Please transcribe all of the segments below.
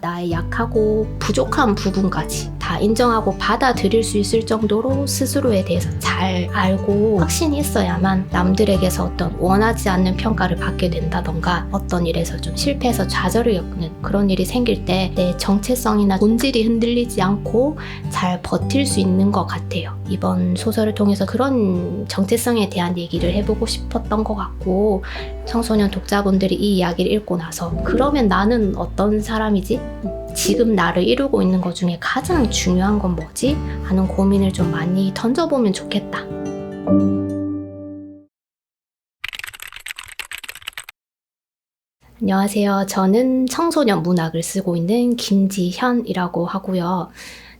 나의 약하고 부족한 부분까지 다 인정하고 받아들일 수 있을 정도로 스스로에 대해서 잘 알고 확신이 있어야만 남들에게서 어떤 원하지 않는 평가를 받게 된다던가 어떤 일에서 좀 실패해서 좌절을 겪는 그런 일이 생길 때 내 정체성이나 본질이 흔들리지 않고 잘 버틸 수 있는 것 같아요. 이번 소설을 통해서 그런 정체성에 대한 얘기를 해보고 싶었던 것 같고 청소년 독자분들이 이 이야기를 읽고 나서 그러면 나는 어떤 사람이지? 지금 나를 이루고 있는 것 중에 가장 중요한 건 뭐지? 하는 고민을 좀 많이 던져보면 좋겠다. 안녕하세요. 저는 청소년 문학을 쓰고 있는 김지현이라고 하고요.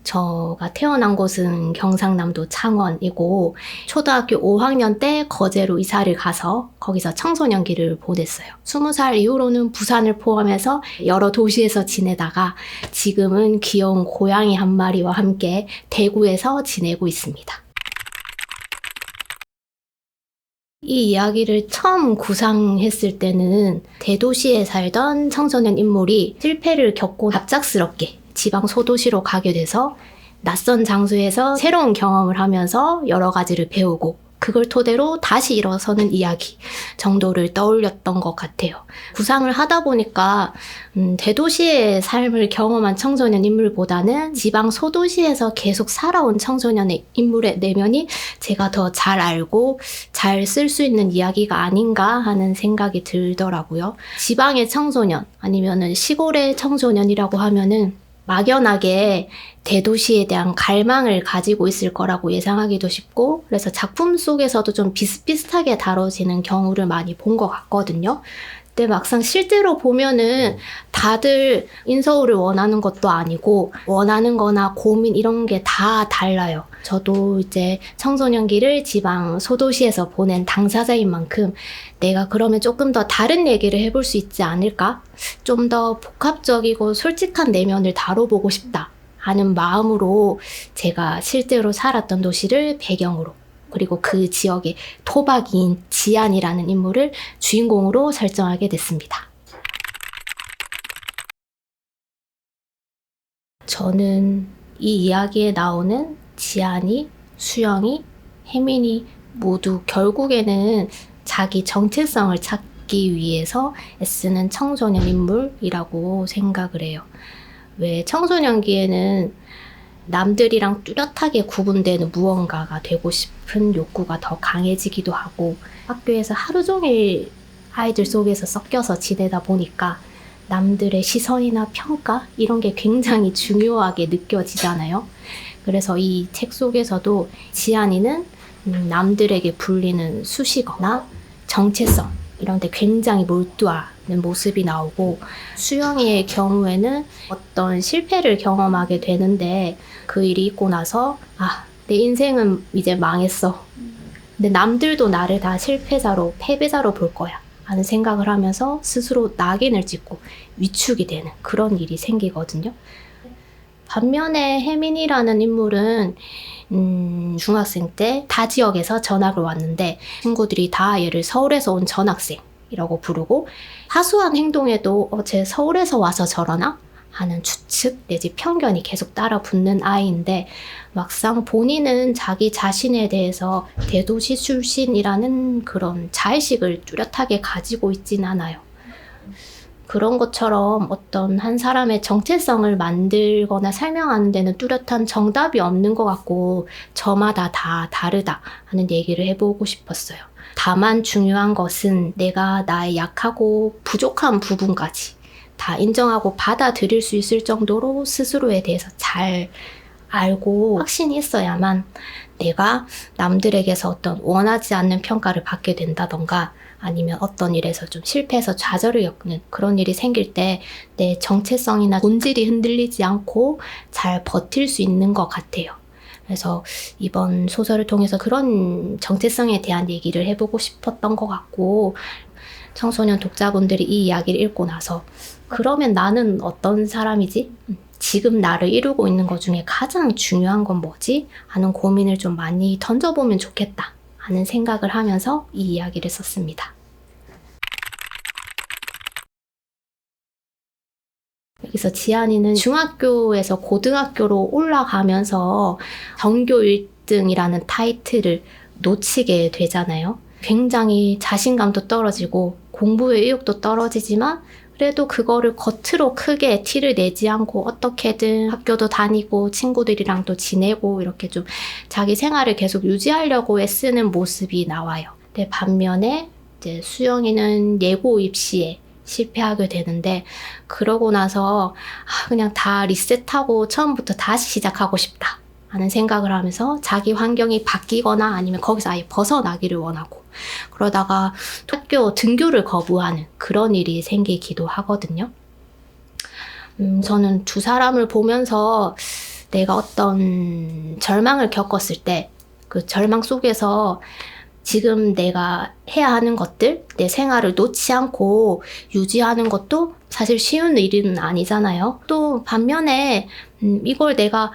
저가 태어난 곳은 경상남도 창원이고 초등학교 5학년 때 거제로 이사를 가서 거기서 청소년기를 보냈어요. 20살 이후로는 부산을 포함해서 여러 도시에서 지내다가 지금은 귀여운 고양이 한 마리와 함께 대구에서 지내고 있습니다. 이 이야기를 처음 구상했을 때는 대도시에 살던 청소년 인물이 실패를 겪고 갑작스럽게 지방 소도시로 가게 돼서 낯선 장소에서 새로운 경험을 하면서 여러 가지를 배우고 그걸 토대로 다시 일어서는 이야기 정도를 떠올렸던 것 같아요. 구상을 하다 보니까 음, 대도시의 삶을 경험한 청소년 인물보다는 지방 소도시에서 계속 살아온 청소년의 인물의 내면이 제가 더 잘 알고 잘 쓸 수 있는 이야기가 아닌가 하는 생각이 들더라고요. 지방의 청소년 아니면은 시골의 청소년이라고 하면은 막연하게 대도시에 대한 갈망을 가지고 있을 거라고 예상하기도 쉽고 그래서 작품 속에서도 좀 비슷비슷하게 다뤄지는 경우를 많이 본 것 같거든요. 근데 막상 실제로 보면은 다들 인서울을 원하는 것도 아니고 원하는 거나 고민 이런 게 다 달라요. 저도 이제 청소년기를 지방 소도시에서 보낸 당사자인 만큼 내가 그러면 조금 더 다른 얘기를 해볼 수 있지 않을까? 좀 더 복합적이고 솔직한 내면을 다뤄보고 싶다 하는 마음으로 제가 실제로 살았던 도시를 배경으로 그리고 그 지역의 토박이인 지안이라는 인물을 주인공으로 설정하게 됐습니다. 저는 이 이야기에 나오는 지안이, 수영이, 혜민이 모두 결국에는 자기 정체성을 찾기 위해서 애쓰는 청소년 인물이라고 생각을 해요. 왜 청소년기에는 남들이랑 뚜렷하게 구분되는 무언가가 되고 싶은 욕구가 더 강해지기도 하고 학교에서 하루 종일 아이들 속에서 섞여서 지내다 보니까 남들의 시선이나 평가 이런 게 굉장히 중요하게 느껴지잖아요. 그래서 이 책 속에서도 지안이는 음, 남들에게 불리는 수식어나 정체성 이런 데 굉장히 몰두하는 모습이 나오고 수영이의 경우에는 어떤 실패를 경험하게 되는데 그 일이 있고 나서 아, 내 인생은 이제 망했어. 근데 남들도 나를 다 실패자로, 패배자로 볼 거야. 하는 생각을 하면서 스스로 낙인을 찍고 위축이 되는 그런 일이 생기거든요. 반면에 혜민이라는 인물은 음, 중학생 때타 지역에서 전학을 왔는데 친구들이 다 얘를 서울에서 온 전학생 이라고 부르고 사소한 행동에도 어, 쟤 서울에서 와서 저러나? 하는 추측 내지 편견이 계속 따라 붙는 아이인데 막상 본인은 자기 자신에 대해서 대도시 출신이라는 그런 자의식을 뚜렷하게 가지고 있진 않아요. 그런 것처럼 어떤 한 사람의 정체성을 만들거나 설명하는 데는 뚜렷한 정답이 없는 것 같고 저마다 다 다르다 하는 얘기를 해보고 싶었어요. 다만 중요한 것은 내가 나의 약하고 부족한 부분까지 다 인정하고 받아들일 수 있을 정도로 스스로에 대해서 잘 알고 확신이 있어야만 내가 남들에게서 어떤 원하지 않는 평가를 받게 된다던가 아니면 어떤 일에서 좀 실패해서 좌절을 겪는 그런 일이 생길 때 내 정체성이나 본질이 흔들리지 않고 잘 버틸 수 있는 것 같아요. 그래서 이번 소설을 통해서 그런 정체성에 대한 얘기를 해보고 싶었던 것 같고 청소년 독자분들이 이 이야기를 읽고 나서 그러면 나는 어떤 사람이지? 지금 나를 이루고 있는 것 중에 가장 중요한 건 뭐지? 하는 고민을 좀 많이 던져보면 좋겠다 하는 생각을 하면서 이 이야기를 썼습니다. 여기서 지안이는 중학교에서 고등학교로 올라가면서 전교 1등이라는 타이틀을 놓치게 되잖아요. 굉장히 자신감도 떨어지고 공부의 의욕도 떨어지지만 그래도 그거를 겉으로 크게 티를 내지 않고 어떻게든 학교도 다니고 친구들이랑도 지내고 이렇게 좀 자기 생활을 계속 유지하려고 애쓰는 모습이 나와요. 근데 반면에 이제 수영이는 예고 입시에 실패하게 되는데 그러고 나서 아, 그냥 다 리셋하고 처음부터 다시 시작하고 싶다. 하는 생각을 하면서 자기 환경이 바뀌거나 아니면 거기서 아예 벗어나기를 원하고 그러다가 학교 등교를 거부하는 그런 일이 생기기도 하거든요. 음, 저는 두 사람을 보면서 내가 어떤 절망을 겪었을 때 그 절망 속에서 지금 내가 해야 하는 것들, 내 생활을 놓지 않고 유지하는 것도 사실 쉬운 일은 아니잖아요. 또 반면에 음, 이걸 내가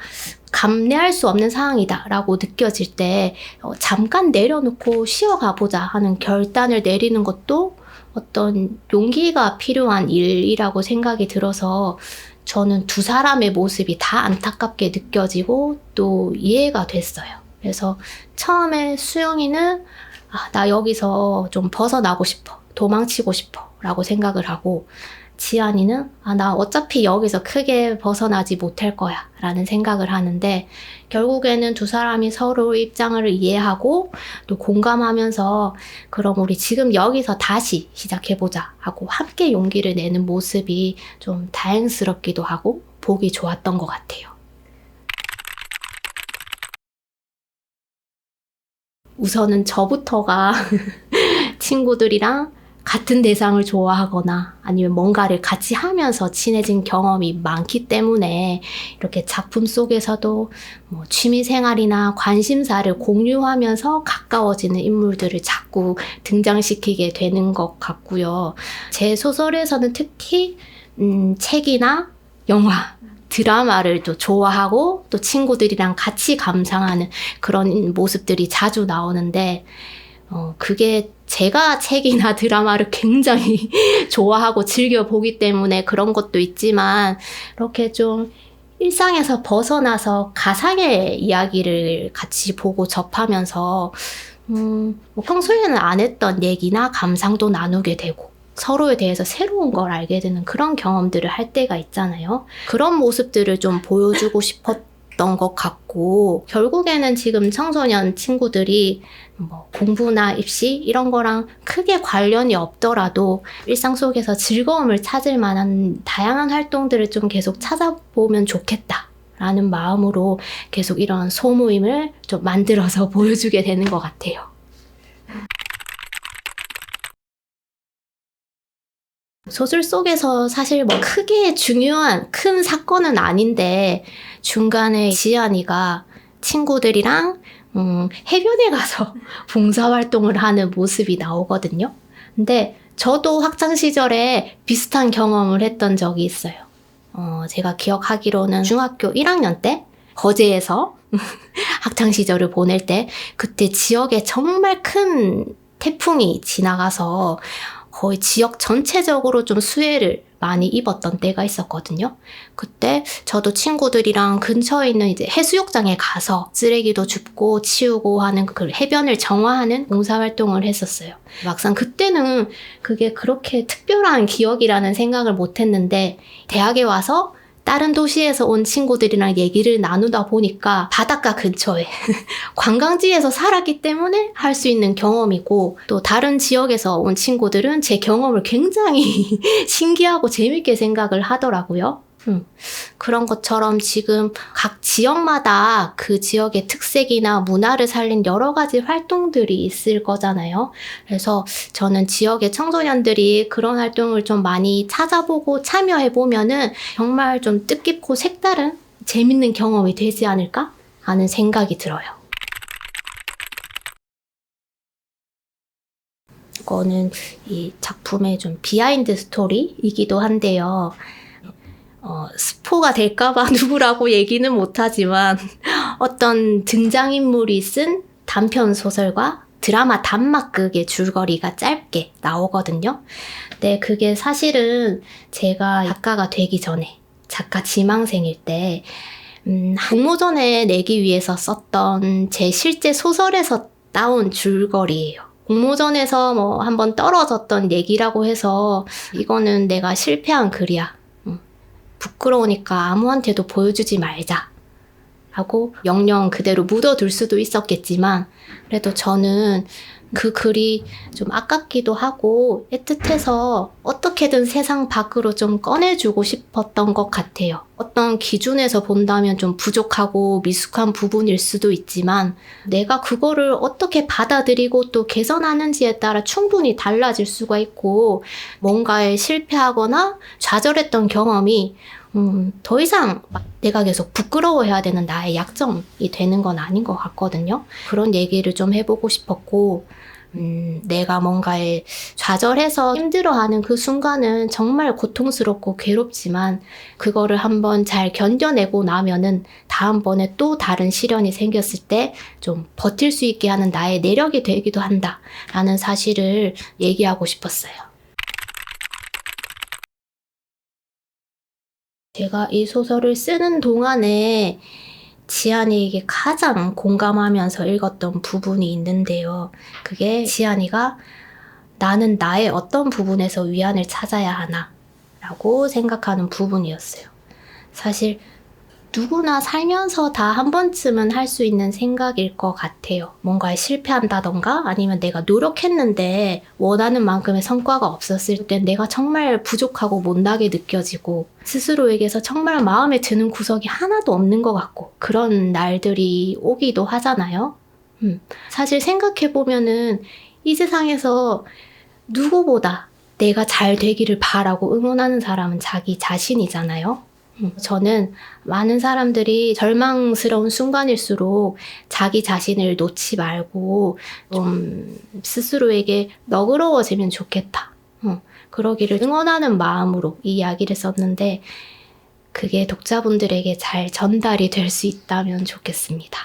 감내할 수 없는 상황이다라고 느껴질 때 어, 잠깐 내려놓고 쉬어가 보자 하는 결단을 내리는 것도 어떤 용기가 필요한 일이라고 생각이 들어서 저는 두 사람의 모습이 다 안타깝게 느껴지고 또 이해가 됐어요. 그래서 처음에 수영이는 아, 나 여기서 좀 벗어나고 싶어. 도망치고 싶어. 라고 생각을 하고 지안이는 아, 나 어차피 여기서 크게 벗어나지 못할 거야. 라는 생각을 하는데 결국에는 두 사람이 서로 입장을 이해하고 또 공감하면서 그럼 우리 지금 여기서 다시 시작해보자 하고 함께 용기를 내는 모습이 좀 다행스럽기도 하고 보기 좋았던 것 같아요. 우선은 저부터가 친구들이랑 같은 대상을 좋아하거나 아니면 뭔가를 같이 하면서 친해진 경험이 많기 때문에 이렇게 작품 속에서도 뭐 취미 생활이나 관심사를 공유하면서 가까워지는 인물들을 자꾸 등장시키게 되는 것 같고요. 제 소설에서는 특히 음, 책이나 영화 드라마를 또 좋아하고 또 친구들이랑 같이 감상하는 그런 모습들이 자주 나오는데 어, 그게 제가 책이나 드라마를 굉장히 좋아하고 즐겨 보기 때문에 그런 것도 있지만 이렇게 좀 일상에서 벗어나서 가상의 이야기를 같이 보고 접하면서 음, 뭐 평소에는 안 했던 얘기나 감상도 나누게 되고 서로에 대해서 새로운 걸 알게 되는 그런 경험들을 할 때가 있잖아요. 그런 모습들을 좀 보여주고 싶었 던 것 같고, 결국에는 지금 청소년 친구들이 뭐 공부나 입시 이런 거랑 크게 관련이 없더라도 일상 속에서 즐거움을 찾을 만한 다양한 활동들을 좀 계속 찾아보면 좋겠다. 라는 마음으로 계속 이런 소모임을 좀 만들어서 보여주게 되는 것 같아요. 소설 속에서 사실 뭐 크게 중요한 큰 사건은 아닌데 중간에 지안이가 친구들이랑 음, 해변에 가서 봉사활동을 하는 모습이 나오거든요. 근데 저도 학창 시절에 비슷한 경험을 했던 적이 있어요. 어, 제가 기억하기로는 중학교 1학년 때 거제에서 학창 시절을 보낼 때 그때 지역에 정말 큰 태풍이 지나가서 거의 지역 전체적으로 좀 수해를 많이 입었던 때가 있었거든요. 그때 저도 친구들이랑 근처에 있는 이제 해수욕장에 가서 쓰레기도 줍고 치우고 하는 그 해변을 정화하는 봉사활동을 했었어요. 막상 그때는 그게 그렇게 특별한 기억이라는 생각을 못 했는데 대학에 와서 다른 도시에서 온 친구들이랑 얘기를 나누다 보니까 바닷가 근처에 관광지에서 살았기 때문에 할 수 있는 경험이고 또 다른 지역에서 온 친구들은 제 경험을 굉장히 신기하고 재밌게 생각을 하더라고요. 음, 그런 것처럼 지금 각 지역마다 그 지역의 특색이나 문화를 살린 여러 가지 활동들이 있을 거잖아요. 그래서 저는 지역의 청소년들이 그런 활동을 좀 많이 찾아보고 참여해 보면은 정말 좀 뜻깊고 색다른 재밌는 경험이 되지 않을까 하는 생각이 들어요. 이거는 이 작품의 좀 비하인드 스토리이기도 한데요. 어, 스포가 될까봐 누구라고 얘기는 못하지만 어떤 등장인물이 쓴 단편 소설과 드라마 단막극의 줄거리가 짧게 나오거든요. 근데 그게 사실은 제가 작가가 되기 전에 작가 지망생일 때 음, 공모전에 내기 위해서 썼던 제 실제 소설에서 따온 줄거리예요. 공모전에서 뭐 한번 떨어졌던 얘기라고 해서 이거는 내가 실패한 글이야. 음, 부끄러우니까 아무한테도 보여주지 말자. 라고 영영 그대로 묻어둘 수도 있었겠지만 그래도 저는 그 글이 좀 아깝기도 하고 애틋해서 어떻게든 세상 밖으로 좀 꺼내주고 싶었던 것 같아요. 어떤 기준에서 본다면 좀 부족하고 미숙한 부분일 수도 있지만 내가 그거를 어떻게 받아들이고 또 개선하는지에 따라 충분히 달라질 수가 있고 뭔가에 실패하거나 좌절했던 경험이 음, 더 이상 막 내가 계속 부끄러워해야 되는 나의 약점이 되는 건 아닌 것 같거든요. 그런 얘기를 좀 해보고 싶었고, 음, 내가 뭔가에 좌절해서 힘들어하는 그 순간은 정말 고통스럽고 괴롭지만, 그거를 한번 잘 견뎌내고 나면은 다음번에 또 다른 시련이 생겼을 때 좀 버틸 수 있게 하는 나의 내력이 되기도 한다. 라는 사실을 얘기하고 싶었어요. 제가 이 소설을 쓰는 동안에 지안이에게 가장 공감하면서 읽었던 부분이 있는데요. 그게 지안이가 나는 나의 어떤 부분에서 위안을 찾아야 하나 라고 생각하는 부분이었어요. 사실 누구나 살면서 다 한 번쯤은 할 수 있는 생각일 것 같아요. 뭔가에 실패한다던가 아니면 내가 노력했는데 원하는 만큼의 성과가 없었을 때 내가 정말 부족하고 못나게 느껴지고 스스로에게서 정말 마음에 드는 구석이 하나도 없는 것 같고 그런 날들이 오기도 하잖아요. 음, 사실 생각해보면은 이 세상에서 누구보다 내가 잘 되기를 바라고 응원하는 사람은 자기 자신이잖아요. 음, 저는 많은 사람들이 절망스러운 순간일수록 자기 자신을 놓지 말고 좀 스스로에게 너그러워지면 좋겠다. 어, 그러기를 응원하는 마음으로 이 이야기를 썼는데 그게 독자분들에게 잘 전달이 될 수 있다면 좋겠습니다.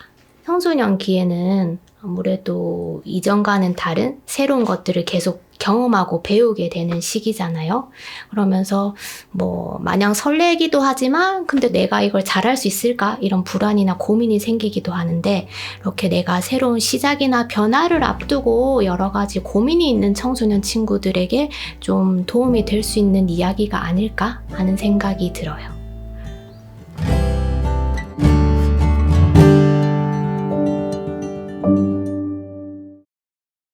청소년기에는 아무래도 이전과는 다른 새로운 것들을 계속 경험하고 배우게 되는 시기잖아요. 그러면서 뭐 마냥 설레기도 하지만 근데 내가 이걸 잘할 수 있을까 이런 불안이나 고민이 생기기도 하는데 이렇게 내가 새로운 시작이나 변화를 앞두고 여러 가지 고민이 있는 청소년 친구들에게 좀 도움이 될 수 있는 이야기가 아닐까 하는 생각이 들어요.